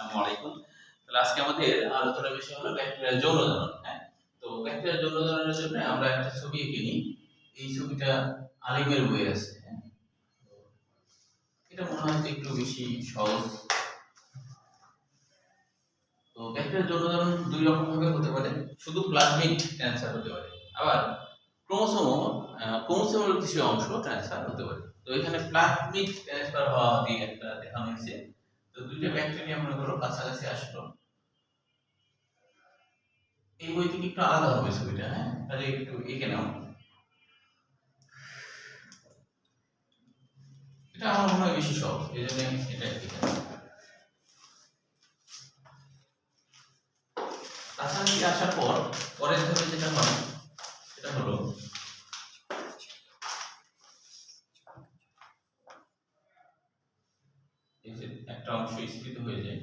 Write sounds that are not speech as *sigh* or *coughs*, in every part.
আসসালামু আলাইকুম। তাহলে আজকে আমাদের আলোচনার বিষয় হলো ব্যাকটেরিয়ার যৌন জারণ হ্যাঁ? তো ব্যাকটেরিয়ার যৌন জারণের জন্য আমরা একটা ছবি এঁকে এই ছবিটা আলিমের বই আছে হ্যাঁ? এটা মনে হয় একটু বেশি সহজ। তো ব্যাকটেরিয়ার যৌন জারণ দুই রকম ভাবে হতে পারে, শুধু প্লাজমিড ক্যান্সার হতে পারে, আবার ক্রোমোসোম ক্রোমোসোমের কিছু অংশ ট্রান্সফার হতে পারে। তো এখানে প্লাজমিড ট্রান্সফার হওয়া দিয়ে একটা দেখানো হয়েছে। তো দুইটা ব্যাকটেরিয়া মনে করো কাছাকাছি আসলো। এই বই থেকে একটু আলাদা হবে ছবিটা হ্যাঁ? তাহলে একটু এঁকে নাও। এটা আমার মনে হয় বেশি সহজ, এই জন্য এটা এঁকে কাছাকাছি আসার পর, পরের ধাপে যেটা হয় সেটা হলো এই যে একটা অংশ স্থিত হয়ে যায়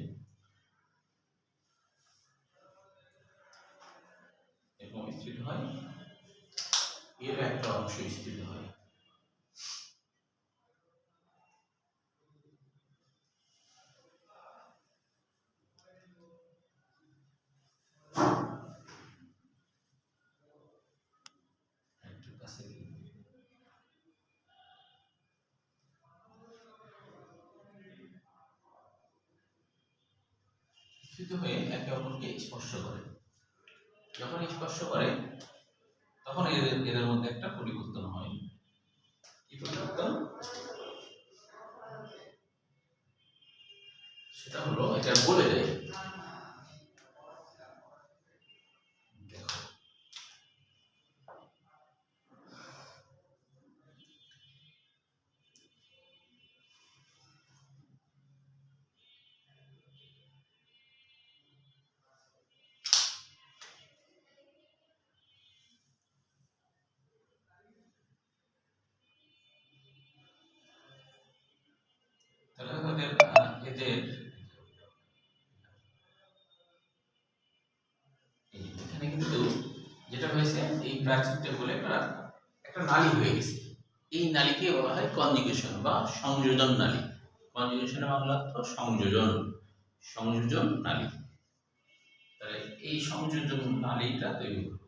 এরকম স্থিত হয় এর একটা অংশ স্থিত হয় একটু কাছে গিয়ে স্থিত হয়ে একে অপরকে স্পর্শ করে। যখন স্পর্শ করে, তখন এদের এদের মধ্যে একটা পরিবর্তন হয়। কি পরিবর্তন? সেটা হলো, এটা বলে দেয় দেখো তাহলে ওদের আহ, এদের এই এখানে কিন্তু যেটা হয়েছে এই প্রাচীরটা বলে একটা নালী হয়ে গেছে। এই নালীকে বলা হয় কনজুগেশন বা সংযোজন নালী। কনজুগেশনের বাংলা অর্থ সংযোজন সংযোজন নালী। তাহলে এই সংযোজন নালীটা তৈরি হলো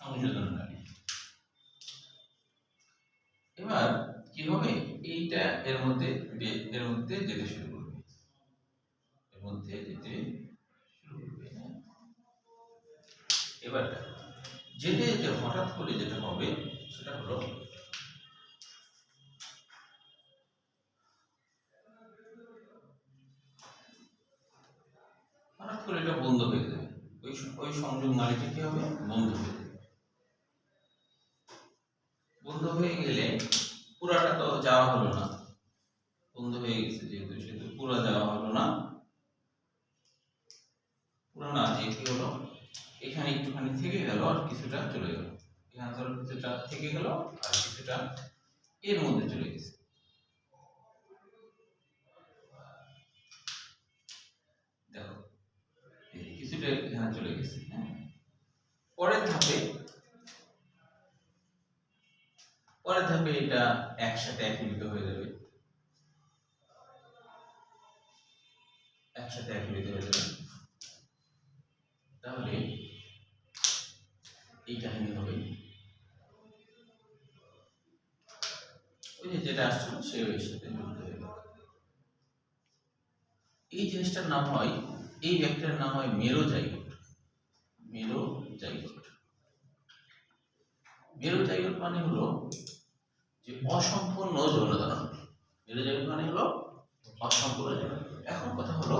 সংযোজন নালী। এবার কি হবে এইটা এর মধ্যে এর মধ্যে যেতে শুরু করবে? এর মধ্যে যেতে শুরু করবে হ্যাঁ। এবার দেখো, যেতে যেতে হঠাৎ করে যেটা হবে, সেটা হলো হঠাৎ করে এটা বন্ধ হয়ে যাবে ওই ওই সংযোগ নালীটা কি হবে? বন্ধ হয়ে যাবে বন্ধ হয়ে গেলে পুরাটা তো যাওয়া হলো না বন্ধ হয়ে গেছে যেহেতু সেহেতু পুরা যাওয়া হলো না পুরো না যে কি হলো এখানে একটুখানি থেকে গেল আর কিছুটা চলে গেল এখানে ধরো কিছুটা থেকে গেল আর কিছুটা এর মধ্যে চলে গেছে। দেখো কিছুটা এখানে চলে গেছে হ্যাঁ? পরের ধাপে পরের ধাপে এটা একসাথে একীভূত হয়ে যাবে। একসাথে একীভূত হয়ে যাবে। তাহলে এই হবে ওই যে যেটা আসছিল সে ওই সাথে এই জিনিসটার নাম হয়, এই ব্যাকটেরিয়ার নাম হয় মেরোজাইগোট। মেরোজাইগোট। মেরোজাইগোট মানে হলো যে অসম্পূর্ণ যৌনধারণ মেরোজাইগোট মানে হলো অসম্পূর্ণ যৌন এখন কথা হলো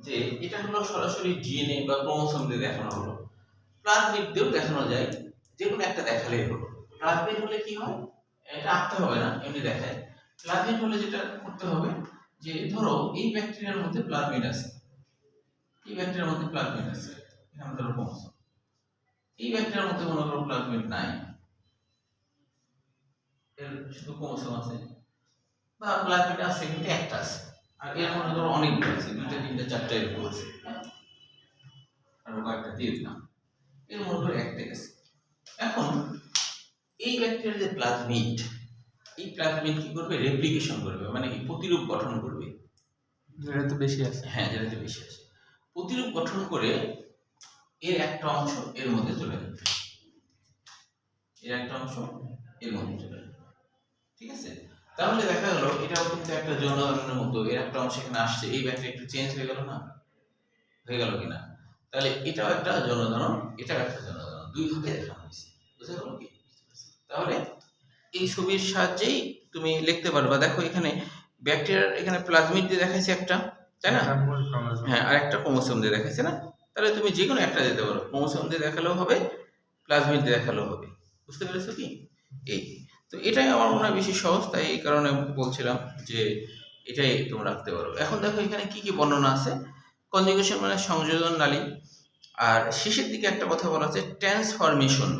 যে এটা হলো সরাসরি ডিএনএ বা ক্রোমোসোম দিয়ে দেখানো হলো। প্লাজমিড দিয়েও দেখানো যায় যে কোনো একটা দেখালেই হলো। প্লাজমিড হলে কি হয়? এটা আঁকতে হবে না, এমনি দেখায়। প্লাজমিড হলে যেটা করতে হবে, যে ধরো এই ব্যাকটেরিয়ার মধ্যে প্লাজমিড আছে। এই ব্যাকটেরিয়ার মধ্যে প্লাজমিড আছে, এখানে ধরো ক্রোমোসোম এই ব্যাকটেরিয়ার মধ্যে মনে করো প্লাজমিড নাই। এর শুধু ক্রোমোসোম আছে। বা প্লাজমিড আছে, কিন্তু একটা আছে। আর এর মনে করো অনেকগুলো আছে, দুইটা, তিনটা, চারটা এরকম আছে? আরও কয়েকটা দিয়ে দিলাম। এর মনে করো একটা আছে। এখন এই ব্যাকটেরিয়ার যে প্লাজমিড এই প্লাজমিড কি করবে? রেপ্লিকেশন করবে মানে কি? প্রতিরূপ গঠন করবে। এটা তো বেশি আছে। হ্যাঁ যেটাতে বেশি আছে। প্রতিরূপ গঠন করে এর একটা অংশ এর মধ্যে চলে যাবে। এর একটা অংশ এর মধ্যে চলে যাবে। ঠিক আছে? তাহলে দেখা গেল এটাও কিন্তু একটা যৌন মতো এর একটা অংশ এখানে আসছে এই ব্যাগটা একটু চেঞ্জ হয়ে গেল না? হয়ে গেল কিনা? তাহলে এটাও একটা যৌন এটাও একটা যৌন দুই ভাবে দেখানো হয়েছে। বুঝতে পারল কি? তাহলে এই ছবির সাহায্যেই তুমি লিখতে পারবা দেখো এখানে ব্যাকটেরিয়ার এখানে প্লাজমিড দিয়ে দেখাইছে একটা তাই না? হ্যাঁ আর একটা ক্রোমোসোম দিয়ে দেখাইছে না? তাহলে তুমি যে কোনো একটা দিতে পারো। ক্রোমোসোম দিয়ে দেখালেও হবে প্লাজমিড দিয়ে দেখালেও হবে। বুঝতে পেরেছ কি? এই। তো এটাই আমার মনে হয় বেশি সহজ তাই এই কারণে বলছিলাম যে এটাই তোমরা রাখতে পারো। এখন দেখো এখানে কি কি বর্ণনা আছে। কনজুগেশন মানে সংযোজন নালী। আর শেষের দিকে একটা কথা বলা আছে ট্রান্সফরমেশন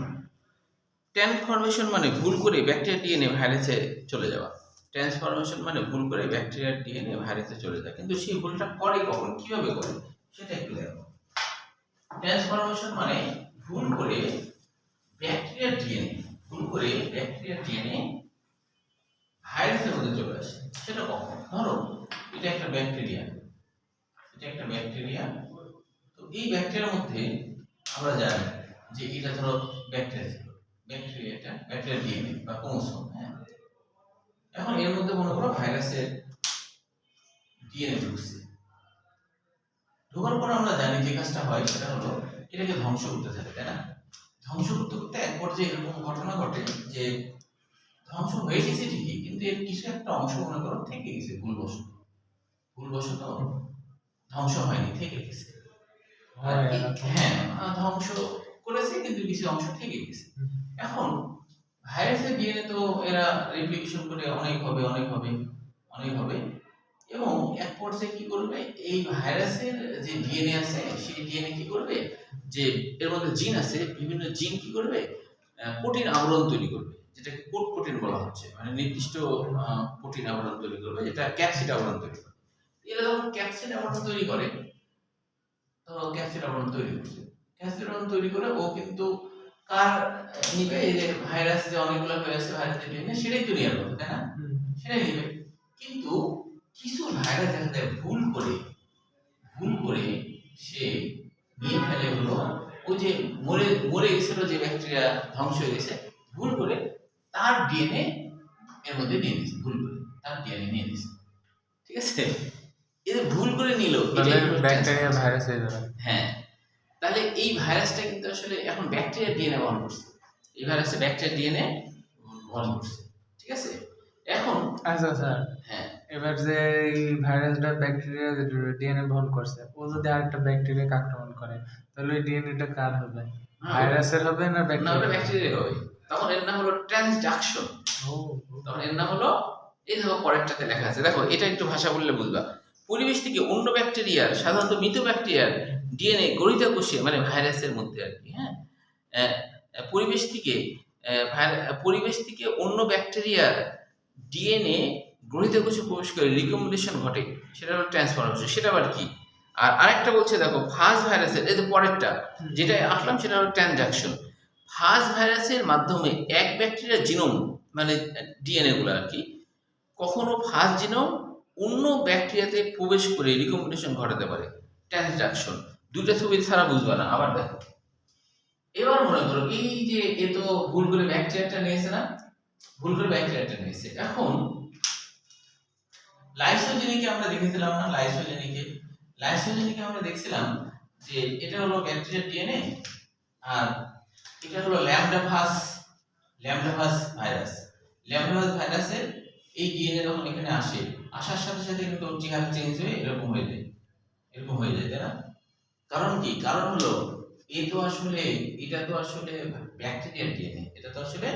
ট্রান্সফরমেশন মানে ভুল করে ব্যাকটেরিয়া ডিএনএ ভাইরাসে চলে যাওয়া। ট্রান্সফরমেশন মানে ভুল করে ব্যাকটেরিয়ার ডিএনএ ভাইরাসে চলে যায় কিন্তু সেই ভুলটা করে কখন, কীভাবে করে, সেটা একটু দেখো। ট্রান্সফরমেশন মানে ভুল করে ব্যাকটেরিয়া ডিএনএ ভুল করে ব্যাকটেরিয়ার ডিএনএ ভাইরাসের মধ্যে চলে আসে। সেটা কখন? ধরো, এটা একটা ব্যাকটেরিয়া এটা একটা ব্যাকটেরিয়া তো এই ব্যাকটেরিয়ার মধ্যে আমরা জানি যে এটা ধরো ব্যাকটেরিয়া ব্যাকটেরিয়া এটা ব্যাকটেরিয়া ডিএনএ বা ক্রোমোসোম হ্যাঁ? এখন এর মধ্যে মনে করো ভাইরাসের ডিএনএ ঢুকছে। ঢোকার পর আমরা জানি যে কাজটা হয় সেটা হলো এটাকে ধ্বংস করতে থাকে তাই না? ধ্বংস করতে করতে এক পর্যায়ে এরকম ঘটনা ঘটে যে ধ্বংস হয়ে গেছে ঠিকই কিন্তু এর কিছু একটা অংশ মনে করো থেকে গেছে ভুলবশত। ভুলবশত ধ্বংস হয়নি থেকে গেছে। হ্যাঁ ধ্বংস করেছে কিন্তু কিছু অংশ থেকে গেছে। এখন ভাইরাসের ডিএনএ তো এরা রেপ্লিকেশন করে অনেক হবে অনেক হবে অনেক হবে। এবং এক পর্যায়ে কি করবে? এই ভাইরাসের যে ডিএনএ আছে, সেই ডিএনএ কি করবে? যে এর মধ্যে জিন আছে, বিভিন্ন জিন কি করবে? প্রোটিন আবরণ তৈরি করবে, যেটাকে কোট প্রোটিন বলা হচ্ছে। মানে নির্দিষ্ট প্রোটিন আবরণ তৈরি করবে, যেটা ক্যাপসিড আবরণ তৈরি করবে। এরা যখন ক্যাপসিড আবরণ তৈরি করে ক্যাপসিড আবরণ তৈরি করছে। ক্যাপসিড আবরণ তৈরি করে ও কিন্তু কার নিবে? এই যে ভাইরাস যে অনেকগুলো ভাইরাস ভাইরাসের ডিএনএ সেটাই তো নেওয়ার কথা তাই না? সেটাই নিবে। কিন্তু কিছু ভাইরাস দেখা যায় ভুল করে ভুল করে সে নিয়ে ফেলে হলো ওই যে মরে মরে গেছিল যে ব্যাকটেরিয়া ধ্বংস হয়ে গেছে ভুল করে তার ডিএনএ এর মধ্যে নিয়ে নিছে ভুল করে তার ডিএনএ নিয়ে নিছে। ঠিক আছে? যে ভুল করে নিল ব্যাকটেরিয়া ভাইরাস হয়ে যাবে। হ্যাঁ। তাহলে এই ভাইরাসটা কিন্তু আসলে এখন ব্যাকটেরিয়া ডিএনএ বহন করছে। এই ভাইরাসে ব্যাকটেরিয়া ডিএনএ বহন করছে। ঠিক আছে? এখন আচ্ছা স্যার হ্যাঁ। এবার যে ভাইরাসটা ব্যাকটেরিয়া ডিএনএ বহন করছে ও যদি আরেকটা ব্যাকটেরিয়াকে আক্রমণ করে তাহলে ওই ডিএনএটা কার হবে? ভাইরাসের হবে না ব্যাকটেরিয়া ব্যাকটেরিয়া হবে। তখন এর নাম হলো ট্রান্সডাকশন ও তখন এর নাম হলো এই দেখো পরেরটাতে লেখা আছে। দেখো এটা একটু ভাষা বললে বুঝবা। পরিবেশ থেকে অন্য ব্যাকটেরিয়ার সাধারণত মৃত ব্যাকটেরিয়ার ডিএনএ গড়িত কোষে মানে ভাইরাসের মধ্যে আর কি হ্যাঁ? পরিবেশ থেকে পরিবেশ থেকে অন্য ব্যাকটেরিয়ার ডিএনএ গ্রহিত কোষে প্রবেশ করে রিকমেন্ডেশন ঘটে সেটা হলো ট্রান্সফরমেশন সেটা আবার কি? আর আরেকটা বলছে দেখো ফাজ ভাইরাসের এই যে পরেরটা যেটা আসলাম সেটা হলো ট্রানজাকশন ফাজ ভাইরাসের মাধ্যমে এক ব্যাকটেরিয়ার জিনোম মানে ডিএনএ গুলো আর কি কখনো ফাজ জিনোম অন্য ব্যাকটেরিয়াতে প্রবেশ করে রিকমেন্ডেশন ঘটাতে পারে ট্রানজাকশন দুইটা ছবি ছাড়া বুঝবে না, আবার দেখো। এবার মনে করো, এই যে এ তো ভুল করে ব্যাকটেরিয়াটা নিয়েছে না, ভুল করে ব্যাকটেরিয়াটা নিয়েছে। এখন লাইসোজেনিকে আমরা দেখেছিলাম না লাইসোজেনিকে লাইসোজেনিকে আমরা দেখছিলাম যে এটা হলো ব্যাকটেরিয়ার ডিএনএ আর এটা হলো ল্যামডাভাস ল্যামডাভাস ভাইরাস ল্যামডাভাস ভাইরাসের এই ডিএনএ যখন এখানে আসে, আসার সাথে সাথে কিন্তু চেহারা চেঞ্জ হয়ে এরকম হয়ে যায়। এরকম হয়ে যায়, তাই না? কারণ কি? কারণ হলো এ তো আসলে এটা তো আসলে ব্যাকটেরিয়ার ডিএনএ এটা তো আসলে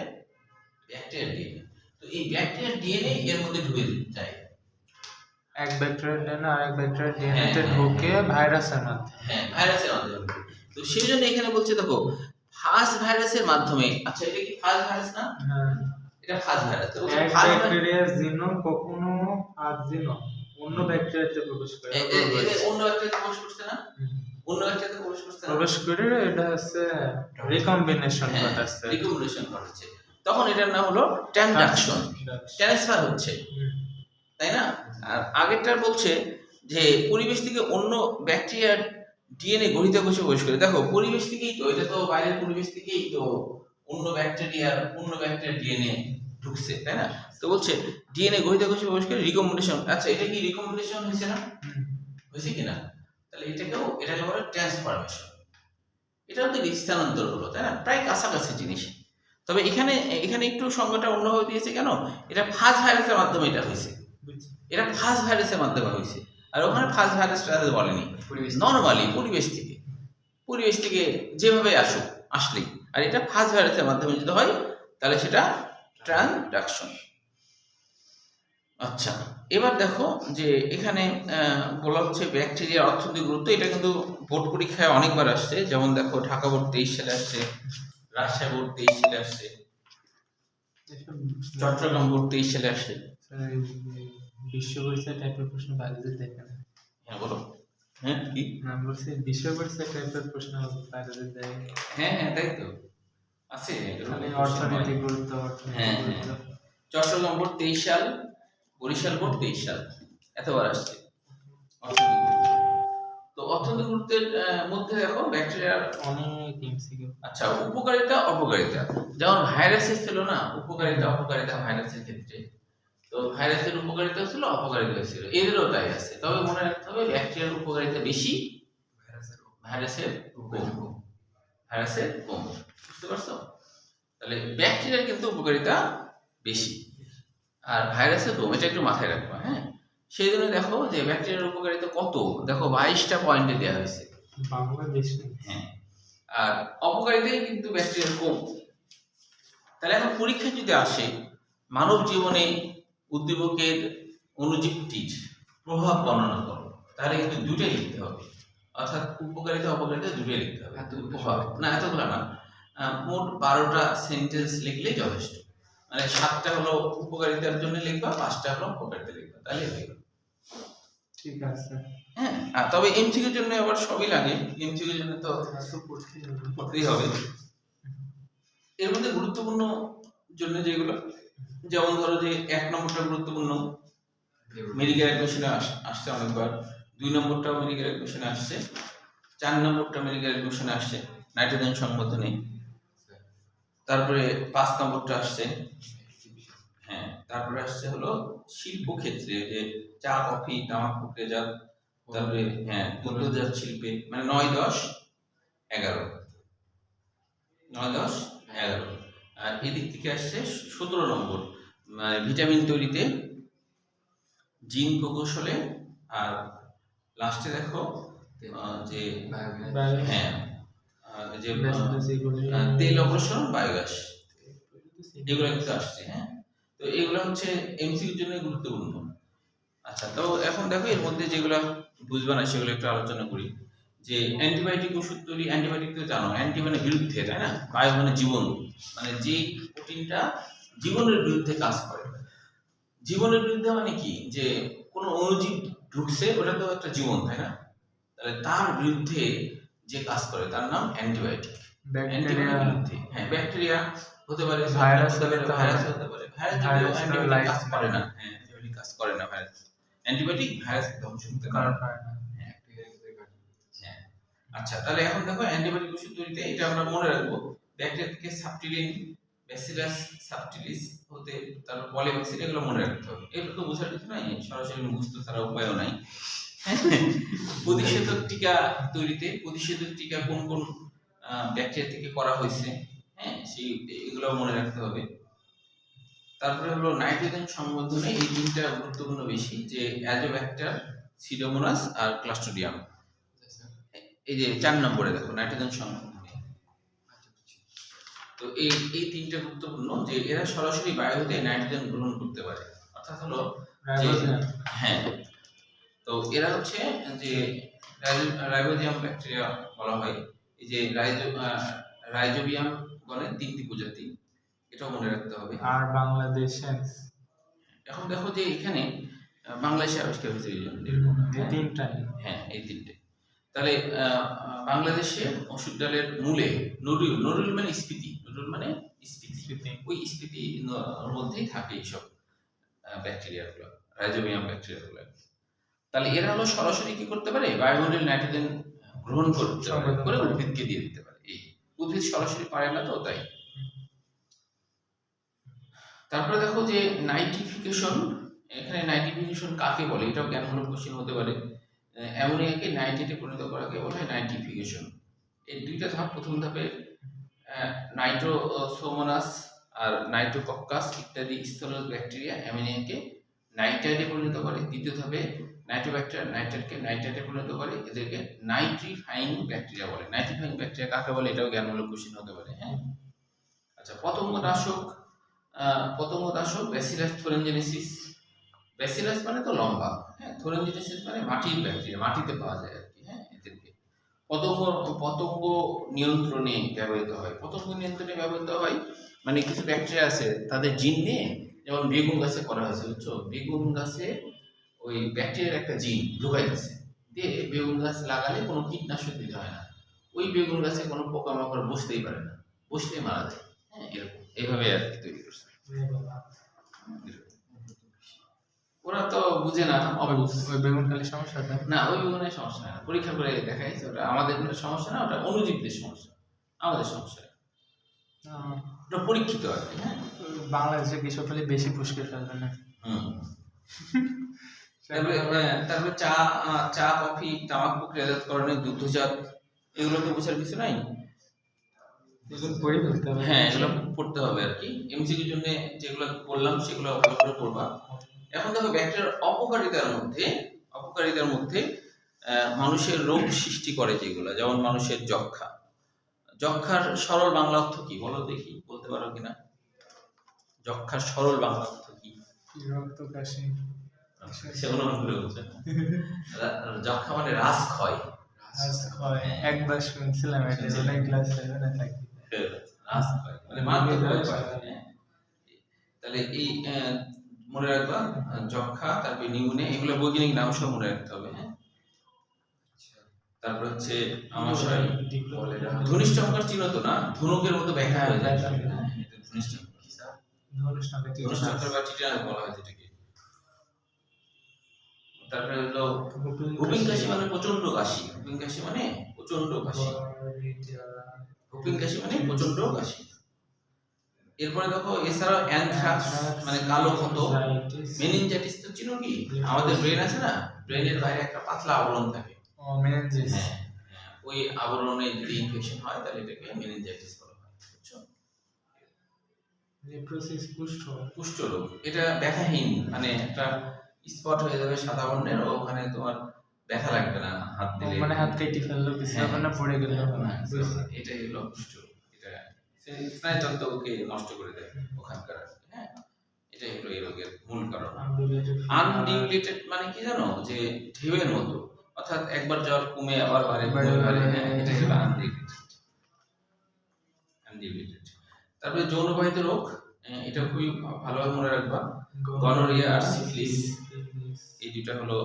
ব্যাকটেরিয়ার ডিএনএ তো এই ব্যাকটেরিয়ার ডিএনএ এর মধ্যে ঢুকে যায়। এক ব্যাকটেরিয়ার ডিএনএ আরেক ব্যাকটেরিয়ার ডিএনএ তে হ্যাঁ, ঢুকে ভাইরাসের মধ্যে। হ্যাঁ ভাইরাসের মাধ্যমে তো সেই জন্য এখানে বলছে দেখো ফাস্ট ভাইরাসের মাধ্যমে আচ্ছা এটা কি ফাস্ট ভাইরাস না? হ্যাঁ। এটা ফাস্ট ভাইরাস তো এক ফাস্ট ব্যাকটেরিয়ার জিনোম কখনো আর জিনোম অন্য ব্যাকটেরিয়াতে প্রবেশ করে অন্য একটা প্রবেশ করছে না। অন্য একটা প্রবেশ করছে প্রবেশ করে এটা হচ্ছে রিকম্বিনেশন ঘটাচ্ছে রিকমেন্ডেশন ঘটেছে তখন এটার নাম হলো ট্রানজাকশন ট্রান্সফার হচ্ছে। তাই না? আর আগেরটার বলছে যে পরিবেশ থেকে অন্য ব্যাকটেরিয়ার ডিএনএ গঠিত কোষে প্রবেশ করে। দেখো পরিবেশ থেকেই তো এটা তো বাইরের পরিবেশ থেকেই তো অন্য ব্যাকটেরিয়ার অন্য ব্যাকটেরিয়ার ডিএনএ ঢুকছে তাই না? তো বলছে ডিএনএ গঠিত কোষে প্রবেশ করে রিকমেন্ডেশন আচ্ছা এটা কি রিকমেন্ডেশন হয়েছে না? হয়েছে কি না? তাহলে এটাকেও এটাকে বলে ট্রান্সফরমেশন এটাও তো স্থানান্তর হলো তাই না? প্রায় কাছাকাছি জিনিস। তবে এখানে এখানে একটু সংজ্ঞাটা অন্যভাবে দিয়েছে কেন? এটা ফার্স্ট ভাইরাসের মাধ্যমে এটা হয়েছে। এটা ফার্স্ট ভাইরাসের মাধ্যমে হয়েছে। আর ওখানে ফার্স্ট ভাইরাসটা বলেনি। পরিবেশ নর্মালি পরিবেশ থেকে। পরিবেশ থেকে যেভাবে আসুক আসলেই। আর এটা ফার্স্ট ভাইরাসের মাধ্যমে যদি হয় তাহলে সেটা ট্রানডাকশন আচ্ছা। এবার দেখো যে এখানে বলা হচ্ছে ব্যাকটেরিয়ার অর্থনৈতিক গুরুত্ব। এটা কিন্তু বোর্ড পরীক্ষায় অনেকবার আসছে। যেমন দেখো ঢাকা বোর্ড তেইশ সালে আসছে রাজশাহী বোর্ড তেইশ সালে আসছে চট্টগ্রাম বোর্ড তেইশ সালে আসছে। বিশ্ব পরিচয় টাইপের প্রশ্ন বাইরে দেখে না হ্যাঁ বলো। হ্যাঁ কি? আমি বলছি বিশ্ব পরিচয় টাইপের প্রশ্ন দেয় হ্যাঁ হ্যাঁ তাই তো। আছে। অর্থনৈতিক গুরুত্ব হ্যাঁ, হ্যাঁ। চট্টগ্রাম বোর্ড তেইশ সাল বরিশাল বোর্ড তেইশ সাল। এতবার আসছে। তো অর্থনৈতিক গুরুত্বের মধ্যে দেখো ব্যাকটেরিয়ার অনেক আচ্ছা উপকারিতা অপকারিতা। যেমন ভাইরাসের ছিল না উপকারিতা অপকারিতা ভাইরাসের ক্ষেত্রে। তো ভাইরাসের উপকারিতা ছিল অপকারিতা ছিল। এদেরও তাই আছে। তবে মনে রাখতে হবে ব্যাকটেরিয়ার উপকারিতা বেশি ভাইরাসের ভাইরাসের কম। ভাইরাসের কম। বুঝতে পারছ? তাহলে ব্যাকটেরিয়ার কিন্তু উপকারিতা বেশি। আর ভাইরাসের কম এটা একটু মাথায় রাখবা হ্যাঁ? সেই জন্য দেখো যে ব্যাকটেরিয়ার উপকারিতা কত? দেখো বাইশটা পয়েন্টে দেওয়া হয়েছে। বাংলাদেশ হ্যাঁ। আর অপকারিতাই কিন্তু ব্যাকটেরিয়ার কম। তাহলে এখন পরীক্ষা যদি আসে মানব জীবনে উদ্দীপকের অনুজীবটির প্রভাব বর্ণনা করো। তাহলে কিন্তু দুটাই লিখতে হবে। অর্থাৎ উপকারিতা অপকারিতা দুটোই লিখতে হবে। না এতগুলো না। মোট বারোটা সেন্টেন্স লিখলেই যথেষ্ট। মানে সাতটা হলো উপকারিতার জন্য লিখবা পাঁচটা হলো অপকারিতা লিখবা তাহলে হয়ে গেল। ঠিক আছে। হ্যাঁ আর তবে এমসিকিউর জন্য আবার সবই লাগে। এমসিকিউর জন্য তো পড়তেই হবে। এর মধ্যে গুরুত্বপূর্ণ জন্য যেগুলো যেমন ধরো যে এক নম্বরটা গুরুত্বপূর্ণ মেডিকেল অ্যাডমিশনে আসছে অনেকবার। দুই নম্বরটাও মেডিকেল অ্যাডমিশনে আসছে। চার নম্বরটা মেডিকেল অ্যাডমিশনে আসছে। নাইট্রোজেন সংবোধনে তারপরে পাঁচ নম্বরটা আসছে। হ্যাঁ তারপরে আসছে হলো শিল্প ক্ষেত্রে যে চা কফি তামাক প্রক্রিয়াজাত তারপরে হ্যাঁ দুগ্ধজাত শিল্পে মানে নয় দশ এগারো। নয় দশ এগারো। আর এদিক থেকে আসছে সতেরো নম্বর মানে ভিটামিন তৈরিতে জিন প্রকৌশলে আর লাস্টে দেখো যে হ্যাঁ যে তেল বায়োগ্যাস। এগুলো কিন্তু আসছে হ্যাঁ? তো এগুলো হচ্ছে এমসিকিউর জন্য গুরুত্বপূর্ণ। আচ্ছা তো এখন দেখো এর মধ্যে যেগুলো বুঝবে না সেগুলো একটু আলোচনা করি। যে অ্যান্টিবায়োটিক ওষুধ তৈরি অ্যান্টিবায়োটিক তো জানো অ্যান্টি মানে বিরুদ্ধে তাই না? বায়ো মানে জীবন। মানে যে প্রোটিনটা জীবনের বিরুদ্ধে কাজ করে। জীবনের বিরুদ্ধে মানে কি? যে কোনো অণুজীব ঢুকছে ওটা তো একটা জীবন তাই না? তাহলে তার বিরুদ্ধে যে কাজ করে তার নাম অ্যান্টিবায়োটিক। ব্যাকটেরিয়া অ্যান্টিবায়োটিক হ্যাঁ ব্যাকটেরিয়া হতে পারে ভাইরাস হতে পারে ভাইরাস হতে পারে। ভাইরাস ভাইরাস কাজ করে না। হ্যাঁ কাজ করে না ভাইরাস। অ্যান্টিবায়োটিক ভাইরাস ধ্বংস করতে পারে। কারণ না। হয় হ্যাঁ। আচ্ছা তাহলে এখন দেখো অ্যান্টিবায়োটিক ওষুধ তৈরিতে এটা আমরা মনে রাখব ব্যাকটেরিয়া থেকে সাবটিলিন ব্যাসিলাস সাবটিলিস হতে তারপর পলিব্যাক্টেরিয়া এগুলো মনে রাখতে হবে। এগুলো তো বোঝার কিছু নাই সরাসরি মুখস্থ ছাড়া উপায়ও নাই। *laughs* প্রতিষেধক টিকা তৈরিতে প্রতিষেধক টিকা কোন কোন ব্যাকটেরিয়া থেকে করা হয়েছে হ্যাঁ সেই এগুলো মনে রাখতে হবে। তারপরে হলো নাইট্রোজেন সংবর্ধনে এই তিনটা গুরুত্বপূর্ণ বেশি যে অ্যাজোব্যাক্টার সিডোমোনাস আর ক্লাস্টোডিয়াম। এই যে চার নম্বরে দেখো নাইট্রোজেন সংবর্ধনে তো এই এই তিনটা গুরুত্বপূর্ণ যে এরা সরাসরি বায়ু হতে নাইট্রোজেন গ্রহণ করতে পারে। অর্থাৎ হলো হ্যাঁ তো এরা হচ্ছে যে রাইবোজিয়াম ব্যাকটেরিয়া বলা হয়। এই যে রাইজোবিয়াম গণের তিনটি প্রজাতি এটাও মনে রাখতে হবে। আর বাংলাদেশে এখন দেখো যে এখানে বাংলাদেশে আবিষ্কার হয়েছে এই হ্যাঁ? তিনটাই হ্যাঁ এই তিনটে। তাহলে বাংলাদেশে ওষুধ ডালের মূলে নরুল নরুল মানে স্ফীতি নরুল মানে স্ফীতি। ওই স্ফীতি মধ্যেই থাকে এইসব ব্যাকটেরিয়াগুলো রাইজোবিয়াম ব্যাকটেরিয়াগুলো। তাহলে এরা হলো সরাসরি কি করতে পারে? বায়ুমন্ডল নাইট্রোজেন গ্রহণ করতে পারে করে। উদ্ভিদকে দিয়ে দিতে পারে। এই উদ্ভিদ সরাসরি পারে না তো তাই? তারপরে দেখো যে নাইট্রিফিকেশন এখানে নাইট্রিফিকেশন কাকে বলে? এটাও জ্ঞানমূলক কোশ্চেন হতে পারে। অ্যামোনিয়াকে নাইট্রেটে পরিণত করাকে বলা হয় নাইট্রিফিকেশন। এই দুইটা ধাপ প্রথম ধাপে নাইট্রোসোমোনাস আর নাইট্রোকক্কাস ইত্যাদি স্থলজ ব্যাকটেরিয়া অ্যামোনিয়াকে নাইট্রাইটে পরিণত করে। দ্বিতীয় ধাপে নাইট্রোব্যাকটেরিয়া নাইট্রেটকে নাইট্রাইটে পরিণত করে এদেরকে নাইট্রিফাইং ব্যাকটেরিয়া বলে। নাইট্রিফাইং ব্যাকটেরিয়া কাকে বলে? এটাও জ্ঞানমূলক কোশ্চেন হতে পারে হ্যাঁ? আচ্ছা পতঙ্গনাশক আহ, পতঙ্গনাশক ব্যাসিলাস থোরেনজেনেসিস ব্যাসিলাস মানে তো লম্বা হ্যাঁ? থোরেনজেনেসিস মানে মাটির ব্যাকটেরিয়া মাটিতে পাওয়া যায় আর কি হ্যাঁ? এদেরকে। পতঙ্গ পতঙ্গ নিয়ন্ত্রণে ব্যবহৃত হয়। পতঙ্গ নিয়ন্ত্রণে ব্যবহৃত হয় মানে কিছু ব্যাকটেরিয়া আছে তাদের জিন নিয়ে যেমন বেগুন গাছে করা হয়েছে বুঝছ? বেগুন গাছে ওই ব্যাকটেরিয়ার একটা জিন ঢুকাই দিচ্ছে দিয়ে বেগুন গাছ লাগালে কোনো কীটনাশক দিতে হয় না। ওই বেগুন গাছে কোনো পোকামাকড় বসতেই পারে না। বসতেই মারা যায়। হ্যাঁ এরকম। এইভাবে আর কি তৈরি করছে। ওরা তো বুঝে না ওই বেগুন খালি সমস্যা না? ওই বেগুনের সমস্যা না। পরীক্ষা করে দেখা যাচ্ছে ওটা আমাদের কোনো সমস্যা না ওটা অনুজীবদের সমস্যা। আমাদের সমস্যা। ওটা পরীক্ষিত আর কি হ্যাঁ। বাংলাদেশে কৃষক খালি বেশি পুষ্কে ফেলবে না। হুম। *laughs* তারপরে তারপরে চা চা কফি তামাক প্রক্রিয়াজাতকরণের দুগ্ধজাত এগুলোকে বোঝার কিছু নাই? এগুলো হ্যাঁ এগুলো পড়তে হবে আর কি। জন্য যেগুলো বললাম সেগুলো ভালো করে পড়বা। এখন দেখো ব্যাকটেরিয়ার অপকারিতার মধ্যে অপকারিতার মধ্যে মানুষের রোগ সৃষ্টি করে যেগুলো যেমন মানুষের যক্ষা যক্ষার সরল বাংলা অর্থ কি? বলো দেখি বলতে পারো কিনা? যক্ষার সরল বাংলা অর্থ কি? রক্ত কাশি সেগুলো বলছে। যক্ষা মানে রাস ক্ষয়। একবার শুনছিলাম এটা যেটা ক্লাস সেভেনে থাকি। রাস ক্ষয়। মানে মারাত্মক। তাহলে এই মনে রাখবা যক্ষা তারপরে নিউমোনিয়া এগুলো বৈজ্ঞানিক নাম সব মনে রাখতে হবে হ্যাঁ? তারপর হচ্ছে আমাশয় ধনিষ্ঠ অঙ্কার চিহ্ন তো না? ধনুকের মতো ব্যাখ্যা হয়ে যায়। ধনিষ্ঠ কি স্যার? ধনুষ্ণাকে ধনিষ্ঠ অঙ্কার বা টিটানাস বলা হয় যেটাকে। তারপরে হলো হুপিং কাশি মানে প্রচণ্ড কাশি। হুপিং কাশি মানে প্রচণ্ড কাশি। হুপিং কাশি মানে প্রচণ্ড কাশি। এরপরে দেখো এছাড়াও অ্যানথ্রাক্স মানে কালো ক্ষত। মেনিনজাইটিস তো চিনো কি? আমাদের ব্রেন আছে না? ব্রেনের বাইরে একটা পাতলা আবরণ থাকে। হ্যাঁ হ্যাঁ, ওই আবরণে যদি ইনফেকশন হয় তাহলে এটাকে মেনিনজাইটিস বলা হয় বুঝছ? নেপ্রোসিস কুষ্ঠ কুষ্ঠ রোগ। এটা ব্যথাহীন মানে একটা স্পট হয়ে যাবে সাদা বর্ণের ওখানে তোমার ব্যথা লাগবে না হাত দিলে। মানে হাত কেটে ফেলল কিছু হ্যাঁ, হবে না পড়ে গেল। হ্যাঁ, এটাই হলো রোগ। এটা স্নায়ুতন্ত্রকে নষ্ট করে দেয় ওখানকার। হ্যাঁ এটাই হলো এই রোগের মূল কারণ। আনডিউলেটেড মানে কি জানো? যে ঢেউয়ের মতো। অর্থাৎ একবার জ্বর কমে আবার বাড়ে বাড়ে হ্যাঁ এটা হলো আনডিউলেটেড আনডিউলেটেড তারপরে যৌনবাহিত রোগ এটা খুবই ভালোভাবে মনে রাখবা। গনোরিয়া আর সিফিলিস এই দুইটা হলো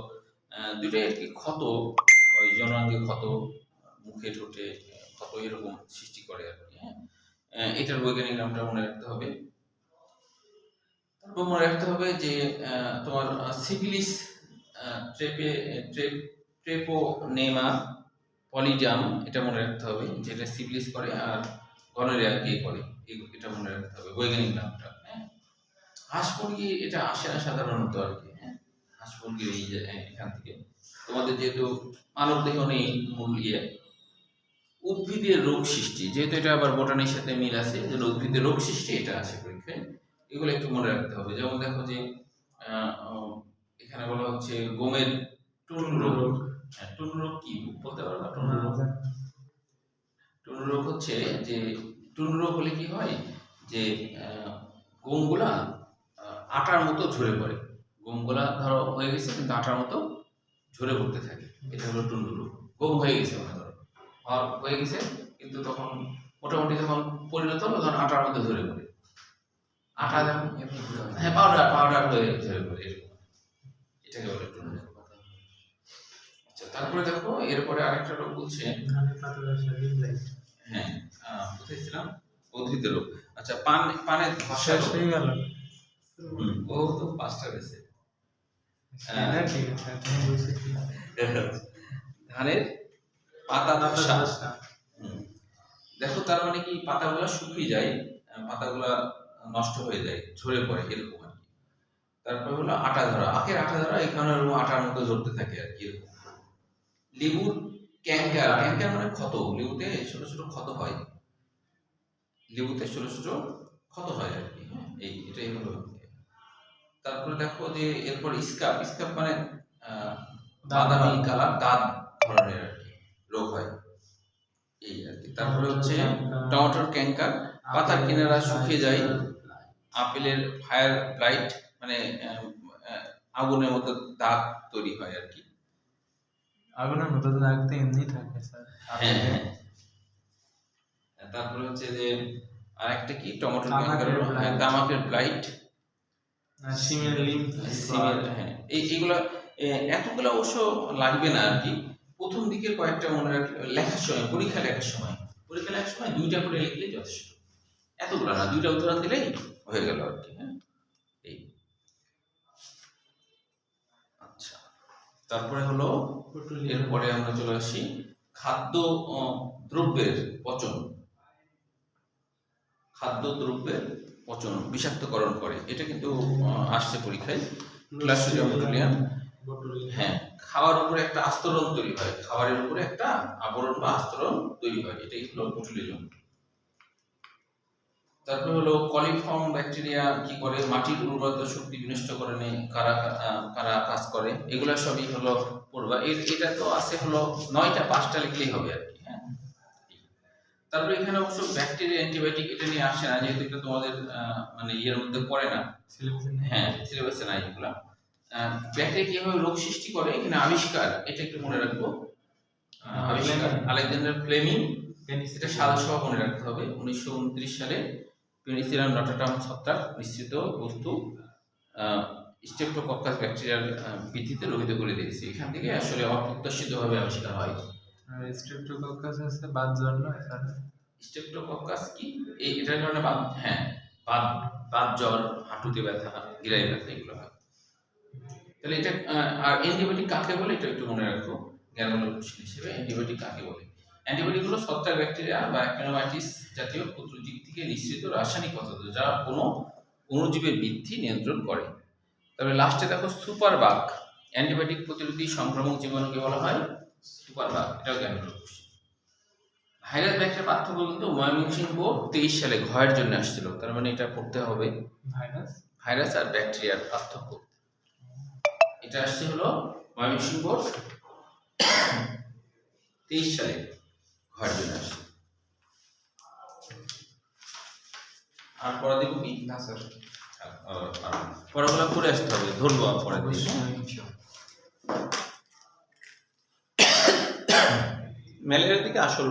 দুইটাই আর কি ক্ষত, ওই জনাঙ্গে ক্ষত, মুখে ঠোঁটে ক্ষত এরকম সৃষ্টি করে আর কি হ্যাঁ? এটার বৈজ্ঞানিক নামটা মনে রাখতে হবে। তারপর মনে রাখতে হবে যে তোমার সিফিলিস ট্রেপে ট্রেপ পলিজাম এটা মনে রাখতে হবে, যেটা সিফিলিস করে আর গনোরিয়া কে করে এটা মনে রাখতে হবে, বৈজ্ঞানিক নামটা হ্যাঁ? হাঁস মুরগি এটা আসে না সাধারণত আর কি হ্যাঁ হাঁস মুরগির এই যে এ- এখান থেকে। তোমাদের যেহেতু মানব দেহ নেই মূল ইয়ে উদ্ভিদের রোগ সৃষ্টি যেহেতু এটা আবার বোটানির সাথে মিল আছে যে উদ্ভিদের রোগ সৃষ্টি এটা আসে পরীক্ষায়। এগুলো একটু মনে রাখতে হবে। যেমন দেখো যে এখানে বলা হচ্ছে গমের টুন রোগ। হ্যাঁ, টুন রোগ কি বলতে পারবা টুন রোগ। টুন রোগ হচ্ছে যে টুন রোগ হলে কি হয় যে আহ, গমগুলা আটার মতো ঝরে পড়ে। গমগুলা ধরো হয়ে গেছে কিন্তু আটার মতো ঝরে পড়তে থাকে। এটা হলো টুন রোগ গম হয়ে গেছে মনে ধরো হয়ে গেছে কিন্তু তখন মোটামুটি যখন পরিণত হলো তখন আটার মধ্যে ঝরে পড়ে। আটা যখন হ্যাঁ পাউডার পাউডার হয়ে ঝরে পড়ে এরকম। এটাকে বলে টুন আচ্ছা তারপরে দেখো এরপরে আরেকটা রোগ বলছে হ্যাঁ কোথায় ছিলাম? রোগ আচ্ছা পান হয়ে গেল। ও তো পাঁচটা রয়েছে সেটা ঠিক আছে তুমি বুঝতে কি ধানের পাতা ধসা। দেখো তার মানে কি? পাতাগুলো শুকিয়ে যায় পাতাগুলা নষ্ট হয়ে যায় ঝরে পড়ে এরকম আর কি। তারপর হলো আটা ধরা। আখের আটা ধরা এখানে ওরকম আটার মতো ধরতে থাকে আর কি এরকম। লেবুর ক্যাঙ্কার ক্যাঙ্কার মানে ক্ষত। লেবুতে ছোট ছোট ক্ষত হয়। লেবুতে ছোট ছোট ক্ষত হয় আর কি হ্যাঁ, এই এটাই হলো তারপরে দেখো যে এরপর স্কাপ স্কাপ মানে বাদামি কালার দাঁত ধরনের আর কি রোগ হয়। এই আর কি। তারপরে হচ্ছে টমেটোর ক্যাঙ্কার পাতার কিনারা শুকিয়ে যায়। আপেলের ফায়ার ব্লাইট মানে আগুনের মতো দাগ তৈরি হয় আর কি। আগুনের মতো দাগ তো এমনি থাকে স্যার। হ্যাঁ হ্যাঁ। তারপরে হচ্ছে যে আরেকটা কি? টমেটোর তামাকের ক্যাঙ্কার হ্যাঁ। তামাকের ব্লাইট সিমের লিম্ফ হ্যাঁ। এই এইগুলা এ, এতগুলো অবশ্য লাগবে না আর কি। প্রথম দিকের কয়েকটা মনে রাখ লেখার সময় পরীক্ষা লেখার সময়। পরীক্ষা লেখার সময় দুইটা করে লিখলে যথেষ্ট। এতগুলো না দুইটা উদাহরণ দিলেই হয়ে গেল আর কি হ্যাঁ। এই। আচ্ছা তারপরে হলো এরপরে আমরা চলে আসি খাদ্য দ্রব্যের পচন। খাদ্য দ্রব্যের পচন বিষাক্তকরণ করে। এটা কিন্তু আসছে পরীক্ষায়। ক্লাসিডিয়াম বোটুলিয়াম হ্যাঁ খাওয়ার উপরে একটা আস্তরণ তৈরি হয়। খাবারের উপরে একটা আবরণ বা আস্তরণ তৈরি হয়। এটাই হলো বোটুলিজম তারপর হলো কলিফর্ম ব্যাকটেরিয়া কি করে? মাটির উর্বরতা শক্তি বিনষ্ট করে নেই কারা কারা কাজ করে? এগুলা সবই হলো পড়বা। এর এটা তো আছে হলো নয়টা পাঁচটা লিখলেই হবে আর কি। তারপরে এখানে অবশ্য ব্যাকটেরিয়া অ্যান্টিবায়োটিক এটা নিয়ে আসে না যেহেতু এটা তোমাদের মানে ইয়ের মধ্যে পড়ে না। হ্যাঁ সিলেবাসে নাই এগুলা। ব্যাকটেরিয়া কীভাবে রোগ সৃষ্টি করে? এখানে আবিষ্কার এটা একটু মনে রাখব। আবিষ্কার আলেকজান্ডার ফ্লেমিং এটা সাল সহ মনে রাখতে হবে। উনিশশো উনত্রিশ সালে পেনিসিলাম নটাটাম ছত্রাক মিশ্রিত বস্তু স্টেপ্টোকক্কাস ব্যাকটেরিয়ার বৃদ্ধিতে রোহিত করে দিয়েছে। এখান থেকে আসলে অপ্রত্যাশিতভাবে আবিষ্কার হয়। স্ট্রেপ্টোকক্কাস আছে বাদ জন্য স্যার স্টেপ্টোকক্কাস কি? এই, এটার কারণে বাত হ্যাঁ বাত বাত জ্বর হাঁটুতে ব্যথা গিরাই ব্যথা, এগুলো হয়। তাহলে এটা আর অ্যান্টিবায়োটিক কাকে বলে? এটা একটু মনে রাখো, জ্ঞানমূলক প্রশ্ন হিসেবে অ্যান্টিবায়োটিক কাকে বলে? অ্যান্টিবায়োটিক হলো ছত্রাক ব্যাকটেরিয়া বা অ্যাক্টিনোমাইটিস জাতীয় ক্ষুদ্রজীব থেকে নিঃসৃত রাসায়নিক পদার্থ, যা কোনো অণুজীবের বৃদ্ধি নিয়ন্ত্রণ করে। তবে লাস্টে দেখো সুপার বাগ অ্যান্টিবায়োটিক প্রতিরোধী সংক্রামক জীবাণুকে বলা হয়। সুপার বাগ এটাও জ্ঞানমূলক প্রশ্ন ভাইরাস ব্যাকটেরিয়া পার্থক্য কিন্তু ময়মনসিংহ তেইশ সালে ঘয়ের জন্য আসছিল তার মানে এটা পড়তে হবে। ভাইরাস? ভাইরাস আর ব্যাকটেরিয়ার পার্থক্য। এটা আসছে হলো ময়মনসিংহ তেইশ সালে ঘয়ের জন্য আসছে আর পড়া দিব কি না স্যার পড়াগুলো করে আসতে হবে ধরবো অবশ্যই *coughs* ম্যালেরিয়ার দিকে আসল